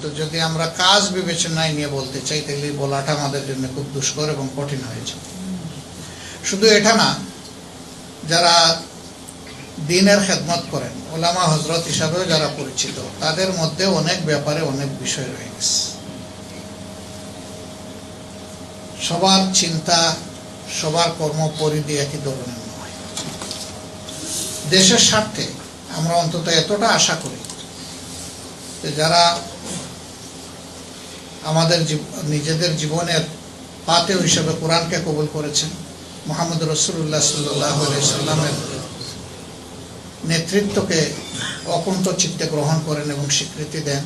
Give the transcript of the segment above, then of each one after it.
কিন্তু যদি আমরা কাজ বিবেচনায় নিয়ে বলতে চাই, তাহলে বলাটা আমাদের জন্য খুব দুষ্কর এবং কঠিন হয়েছে শুধু এটা না, যারা দিনের খেদমত করেন, ওলামা হজরত হিসাবেও যারা পরিচিত, তাদের মধ্যে অনেক ব্যাপারে অনেক বিষয় রয়ে গেছে। সবার চিন্তা, সবার কর্ম পরিধি একই ধরনের নয়। দেশের স্বার্থে আমরা অন্তত এতটা আশা করি যে যারা আমাদের নিজেদের জীবনের পাতেও হিসেবে কোরআনকে কবুল করেছেন। মোহাম্মদ রসুল্লাহ সাল্লাহ সাল্লামের নেতৃত্বকে অকুণ্ঠ চিত্তে গ্রহণ করেন এবং স্বীকৃতি দেন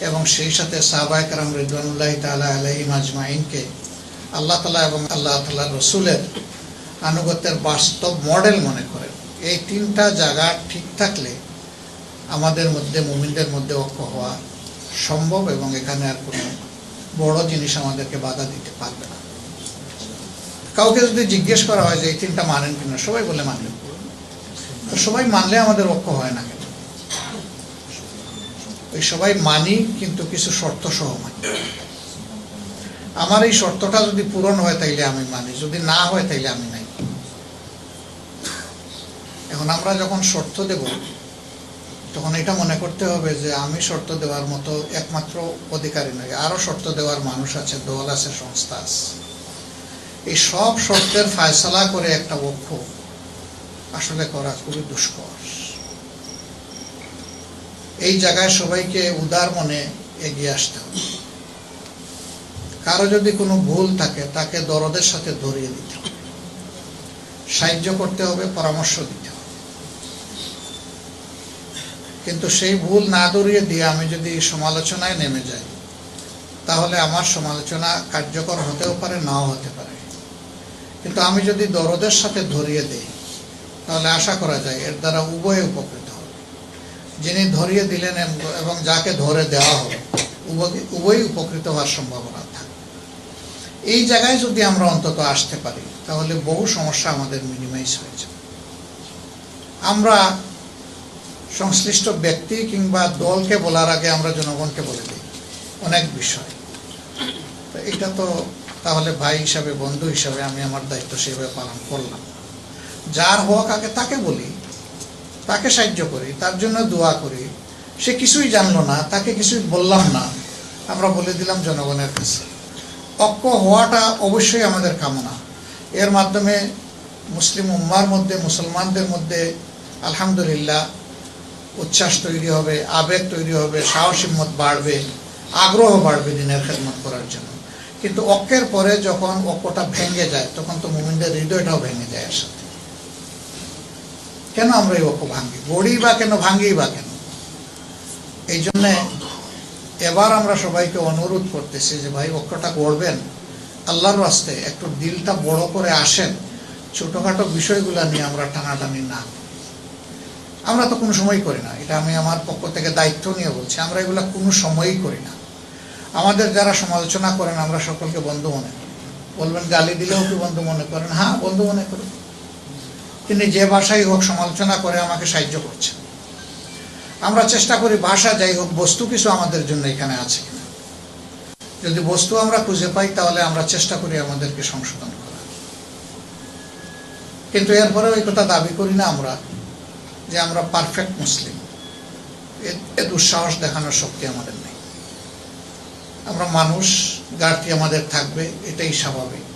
এবং সেই সাথে সাহবায়ক রাম রিদওয়ানুল্লাহ তালা আলহিম আজমাইনকে আল্লাহ তালা এবং আল্লাহ তালা রসুলের আনুগত্যের বাস্তব মডেল মনে করেন। এই তিনটা জায়গা ঠিক থাকলে আমাদের মধ্যে মুমিনদের মধ্যে ঐক্য হওয়া সম্ভব এবং এখানে আর কোনো বড় জিনিস আমাদেরকে বাধা দিতে পারবে না। কাউকে যদি জিজ্ঞেস করা হয় যে এই তিনটা মানেন কিনা, সবাই বলে মানেন তো সবাই মানলে আমাদের ঐক্য হয় না কেন? ওই সবাই মানি, কিন্তু কিছু শর্ত সহ মানি। আমার এই শর্তটা যদি পূরণ হয় তাইলে আমি মানি, যদি না হয় তাইলে আমি নাই। এখন আমরা যখন শর্ত দেব তখন এটা মনে করতে হবে যে আমি শর্ত দেওয়ার মতো একমাত্র অধিকারী নই, আরও শর্ত দেওয়ার মানুষ আছে, দল আছে, সংস্থা আছে। এই সব শর্তের ফায়সালা করে একটা পক্ষ আসলে করা খুবই দুষ্কর। এই জায়গায় সবাইকে উদার মনে এগিয়ে আসতে হবে। কারও যদি কোনো ভুল থাকে, তাকে দরদের সাথে ধরিয়ে দিতে হবে। সাহায্য করতে হবে, পরামর্শ দিতে কিন্তু সেই ভুল না ধরিয়ে দিয়ে আমি যদি সমালোচনায় নেমে যাই, তাহলে আমার সমালোচনা কার্যকর হতেও পারে, নাও হতে পারে। কিন্তু আমি যদি দরদের সাথে ধরিয়ে দেই, তাহলে আশা করা যায় এর দ্বারা উভয়ে উপকৃত হবে। যিনি ধরিয়ে দিলেন এবং- যাকে ধরে দেওয়া হবে, উভয়- উভয়ই উপকৃত হওয়ার সম্ভাবনা থাকে। এই জায়গায় যদি আমরা অন্তত আসতে পারি, তাহলে বহু সমস্যা আমাদের মিনিমাইজ হয়ে আমরা সংশ্লিষ্ট ব্যক্তি কিংবা দলকে বলার আগে আমরা জনগণকে বলে দিই। অনেক বিষয়। তো এটা তো তাহলে ভাই হিসাবে, বন্ধু হিসাবে আমি আমার দায়িত্ব সেভাবে পালন করলাম। যার হক আগে তাকে বলি, তাকে সাহায্য করি, তার জন্য দোয়া করি। সে কিছুই জানলো না, তাকে কিছুই বললাম না। আমরা বলে দিলাম জনগণের কাছে। ঐক্য হওয়াটা অবশ্যই আমাদের কামনা। এর মাধ্যমে মুসলিম উম্মার মধ্যে, মুসলমানদের মধ্যে আলহামদুলিল্লাহ উচ্ছ্বাস তৈরি হবে, আবেগ তৈরি হবে, সাহস হিম্মত বাড়বে, আগ্রহ বাড়বে দিনের খেদমত করার জন্য। কিন্তু ঐক্যের পরে যখন ঐক্যটা ভেঙে যায়, তখন তো মুমিনদের হৃদয়টাও ভেঙে যায় এর সাথে কেন আমরা এই ঐক্য ভাঙি গড়ি বা কেন ভাঙি বা কেন? এই জন্যে এবার আমরা সবাইকে অনুরোধ করতেছি যে, ভাই ঐক্যটা গড়বেন। আল্লাহর রাস্তে একটু দিলটা বড় করে আসেন। ছোটখাটো বিষয়গুলো নিয়ে আমরা টানাটানি না করি। আমরা তো কোনো সময় করি না। এটা আমি আমার পক্ষ থেকে দায়িত্ব নিয়ে বলছি। আমরা এগুলো কোনো সময়ই করি না। আমাদের যারা সমালোচনা করেন, আমরা সকলকে বন্ধু মনে করি। বলবেন গালি দিলেও কি বন্ধু মনে করেন? হ্যাঁ বন্ধু মনে করি। তিনি যে ভাষাই হোক সমালোচনা করে আমাকে সাহায্য করছেন আমরা চেষ্টা করি ভাষা যাই হোক, বস্তু কিছু আমাদের জন্য এখানে আছে কিনা। যদি বস্তু আমরা খুঁজে পাই, তাহলে আমরা চেষ্টা করি আমাদেরকে সংশোধন করার। কিন্তু এরপরেও এই কথা দাবি করি না আমরা। যে আমরা পারফেক্ট মুসলিম এ- দুঃসাহস দেখানোর শক্তি আমাদের নেই। আমরা মানুষ গাড়তি আমাদের থাকবে, এটাই স্বাভাবিক।